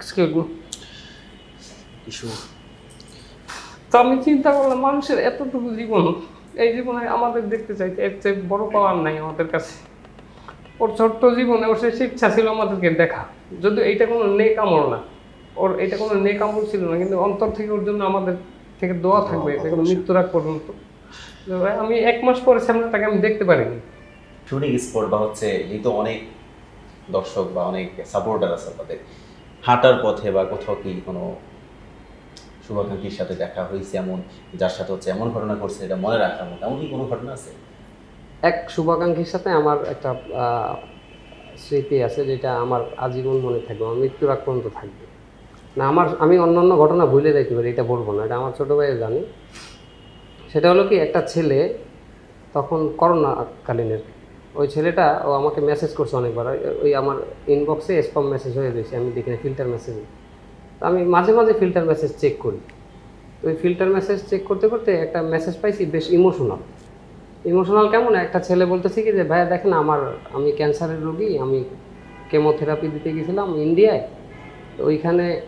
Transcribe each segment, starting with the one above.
Excuse issue তো আমি চিন্তা করলাম মানুষের এতটুকু জীবন এই জীবনে আমাদের দেখতে চাইতে এর চেয়ে বড় পাওয়ার নাই আমাদের কাছে। ওর ছোট্ট জীবনে ওর শেষ ইচ্ছা ছিল আমাদেরকে দেখা। যদিও এইটা কোনো নেক আমল না ওর এটা কোনো নেক আমল ছিল না কিন্তু অন্তর থেকে ওর জন্য আমাদের থেকে দোয়া থাকবে এটা কোনো মৃত্যুর আগ পর্যন্ত। আমি এক মাস পরে সামনেটাকে আমি দেখতে পারিনি। শুটিং স্পট বা হচ্ছে এই তো অনেক দর্শক বা অনেক সাপোর্টার আছে তাদের হাঁটার পথে বা কোথাও কি কোনো শুভাকাঙ্ক্ষীর সাথে দেখা হয়েছে এমন, যার সাথে হচ্ছে এমন ঘটনা ঘটছে এটা মনে রাখার মতো এমন কি কোনো ঘটনা আছে? এক শুভাকাঙ্ক্ষীর সাথে আমার একটা স্মৃতি আছে যেটা আমার আজীবন মনে থাকবে, আমার মৃত্যুর আগ পর্যন্ত থাকবে। না, আমার, আমি অন্যান্য ঘটনা ভুলে যাইতে পারি, এটা বলব না, এটা আমার ছোটো ভাইও জানি। সেটা হলো কি, একটা ছেলে তখন করোনাকালীনের ওই ছেলেটা ও আমাকে মেসেজ করছে অনেকবার। ওই- আমার ইনবক্সে স্পাম মেসেজ হয়ে রয়েছে আমি দেখি না ফিল্টার মেসেজ তো আমি মাঝে মাঝে ফিল্টার মেসেজ চেক করি। তো ওই ফিল্টার মেসেজ চেক করতে করতে একটা মেসেজ পাইছি, বেশ ইমোশনাল ইমোশনাল কেমন? একটা ছেলে বলতেছে কি যে, ভাইয়া, দেখেন আমার, আমি ক্যান্সারের রোগী, আমি কেমোথেরাপি দিতে গেছিলাম ইন্ডিয়ায়। তো ওইখানে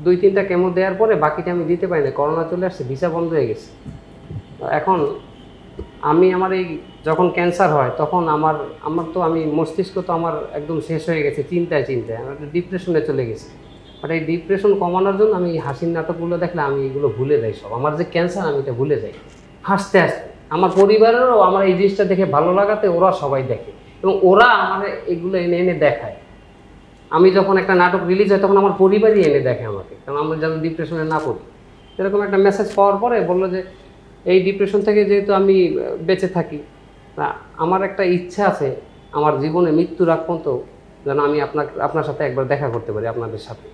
দুই তিনটা কেমো দেওয়ার পরে বাকিটা আমি দিতে পারি না করোনা চলে আসছে ভিসা বন্ধ হয়ে গেছে। এখন আমি আমার এই যখন ক্যান্সার হয়, তখন আমার আমার তো আমি মস্তিষ্ক তো আমার একদম শেষ হয়ে গেছে চিন্তায় চিন্তায়। আমার একটা ডিপ্রেশনে চলে গেছে। বাট এই ডিপ্রেশন কমানোর জন্য আমি হাসির নাটকগুলো দেখলে আমি এগুলো ভুলে যাই সব। আমার যে ক্যান্সার আমি এটা ভুলে যাই। হাসতে হাসতে। আমার পরিবারেরও আমার এই জিনিসটা দেখে ভালো লাগাতে ওরা সবাই দেখে। এবং ওরা আমার এগুলো এনে এনে দেখায়। আমি যখন একটা নাটক রিলিজ হয়, তখন আমার পরিবারই এনে দেখে আমাকে। কারণ আমরা যেন ডিপ্রেশনে না পড়ি। এরকম একটা মেসেজ পাওয়ার পরে বলল যে এই ডিপ্রেশন থেকে যেহেতু আমি বেঁচে থাকি আমার একটা ইচ্ছা আছে আমার জীবনে মৃত্যুর আগ পর্যন্ত যেন আমি আপনার আপনার সাথে একবার দেখা করতে পারি আপনাদের সাথে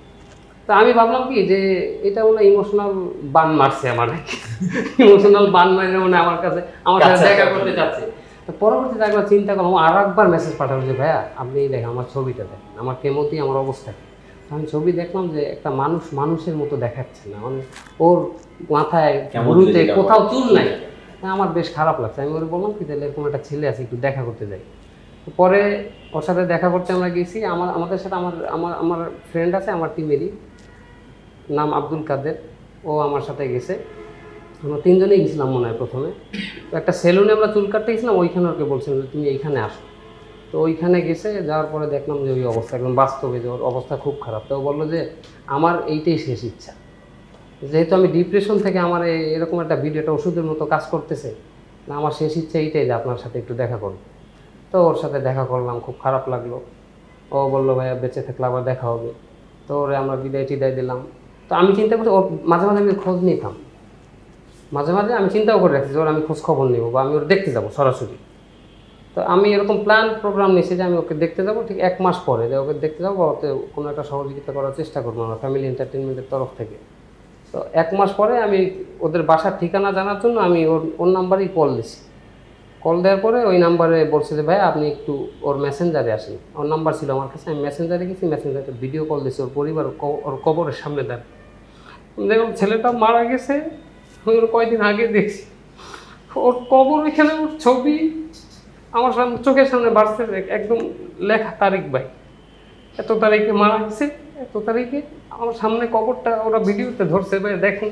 তা আমি ভাবলাম কি যে এটা মনে ইমোশনাল বান মারছে আমার ইমোশনাল বান মারলে মনে আমার কাছে আমার সাথে আচ্ছা, দেখা আচ্ছা। করতে চাচ্ছে তো পরবর্তীতে একবার চিন্তা করলাম আর একবার মেসেজ পাঠালো যে ভাইয়া আপনি দেখেন আমার ছবিটা দেখেন আমার কেমতি আমার অবস্থা কি?" তো আমি ছবি দেখলাম যে একটা মানুষ মানুষের মতো দেখাচ্ছে না। মানে ওর মাথায় গুরুতে কোথাও চুল নাই। হ্যাঁ, আমার বেশ খারাপ লাগছে। আমি ওর বললাম কি তাহলে এরকম একটা ছেলে আছে একটু দেখা করতে যাই। পরে ওর সাথে দেখা করতে আমরা গেছি। আমার আমাদের সাথে আমার আমার আমার ফ্রেন্ড আছে আমার টিমেরই নাম আব্দুল কাদের। ও আমার সাথে গেছে। আমরা তিনজনেই গেছিলাম মনে হয় প্রথমে। একটা সেলুনে আমরা চুল কাটতে গেছিলাম ওইখানে ওকে বলছিলাম যে তুমি এইখানে আসো। তো ওইখানে গেছে, যাওয়ার পরে দেখলাম যে ওই অবস্থা, একদম বাস্তবে যে ওর অবস্থা খুব খারাপ। তো বলল যে, আমার এইটাই শেষ ইচ্ছা। যেহেতু আমি ডিপ্রেশন থেকে আমার এরকম একটা ভিডিওটা ওষুধের মতো কাজ করতেছে, না, আমার শেষ ইচ্ছা এইটাই যে আপনার সাথে একটু দেখা করব। তো ওর সাথে দেখা করলাম, খুব খারাপ লাগল। ও বলল, ভাইয়া, বেঁচে থাকলে আবার দেখা হবে। তো ওরে আমরা বিদায় টিদায় দিলাম। তো আমি চিন্তা করছি, ওর মাঝে মাঝে আমি খোঁজ নিতাম। মাঝে মাঝে আমি চিন্তাও করে রাখছি যে, ওর আমি খোঁজ খবর নেব বা আমি ওর দেখতে যাব সরাসরি। তো আমি এরকম প্ল্যান প্রোগ্রাম নিয়েছি যে আমি ওকে দেখতে যাব, ঠিক এক মাস পরে যে ওকে দেখতে যাব ওতে কোনো একটা সহযোগিতা করার চেষ্টা করব আমরা ফ্যামিলি এন্টারটেনমেন্টের তরফ থেকে। তো এক মাস পরে আমি ওদের বাসার ঠিকানা জানার জন্য আমি ওর ওর নাম্বারেই কল দিছি কল দেওয়ার পরে ওই নাম্বারে বলছে যে, ভাই, আপনি একটু ওর মেসেঞ্জারে আসেন। ওর নাম্বার ছিল আমার কাছে, আমি মেসেঞ্জারে গেছি মেসেঞ্জারে ভিডিও কল দিছি ওর পরিবার, ওর কবরের সামনে দেন দেখুন ছেলেটা মারা গেছে ওর কয়দিন আগে দেখছি। ওর কবর এখানে ওর ছবি আমার সামনে চোখের সামনে বাড়ছে একদম লেখা তারিখ ভাই। এত তারিখে মারা গেছে এত তারিখে আমার সামনে কবরটা ওরা ভিডিওতে ধরছে ভাই দেখুন।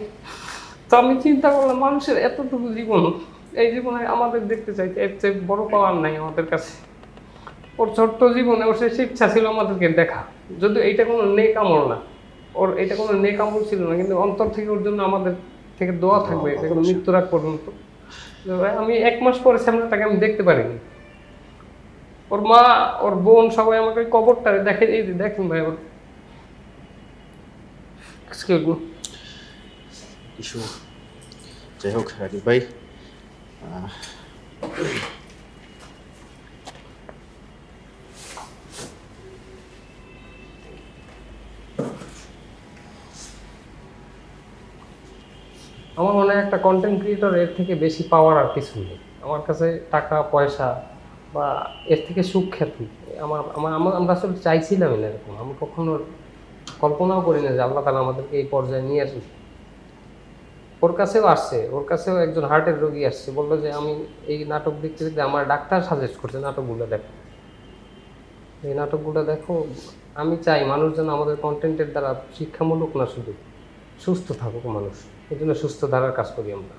তো আমি চিন্তা করলাম মানুষের এতটুকু জীবন এই জীবনে আমাদের দেখতে চাইতে এর চেয়ে বড় পাওয়ার নাই আমাদের কাছে। ওর ছোট্ট জীবনে ওর শেষ ইচ্ছা ছিল আমাদেরকে দেখা। যদিও এইটা কোনো নেক আমল না ওর এটা কোনো নেক আমল ছিল না কিন্তু অন্তর থেকে ওর জন্য আমাদের থেকে দোয়া থাকবে এটা কোনো মৃত্যুর আগ পর্যন্ত। আমি এক মাস পরে শ্যামলাটাকে আমি দেখতে পারিনি। ওর মা, ওর বোন সবাই আমাকে কবরটা দেখে, এই দেখেন ভাই ওর যাই হোক রাজীব ভাই আমার মনে হয় একটা কন্টেন্ট ক্রিয়েটর এর থেকে বেশি পাওয়ার আর কিছু নেই। আমার কাছে টাকা, পয়সা বা এর থেকে সুখ খ্যাতি আমার আমার আমার আসলে চাইছিলাম না এরকম। আমি কখনো কল্পনাও করি না যে আল্লাহ তালা আমাদেরকে এই পর্যায়ে নিয়ে আসবে ওর কাছেও আসছে, ওর কাছেও একজন হার্টের রোগী আসছে। বলল যে, আমি এই নাটক দেখতে দেখতে আমার ডাক্তার সাজেস্ট করছে, নাটকগুলো দেখো। এই নাটকগুলো দেখো, আমি চাই মানুষ যেন আমাদের কন্টেন্টের দ্বারা শিক্ষামূলক না শুধু। সুস্থ থাকুক মানুষ। এই জন্য সুস্থ ধারার কাজ করি আমরা।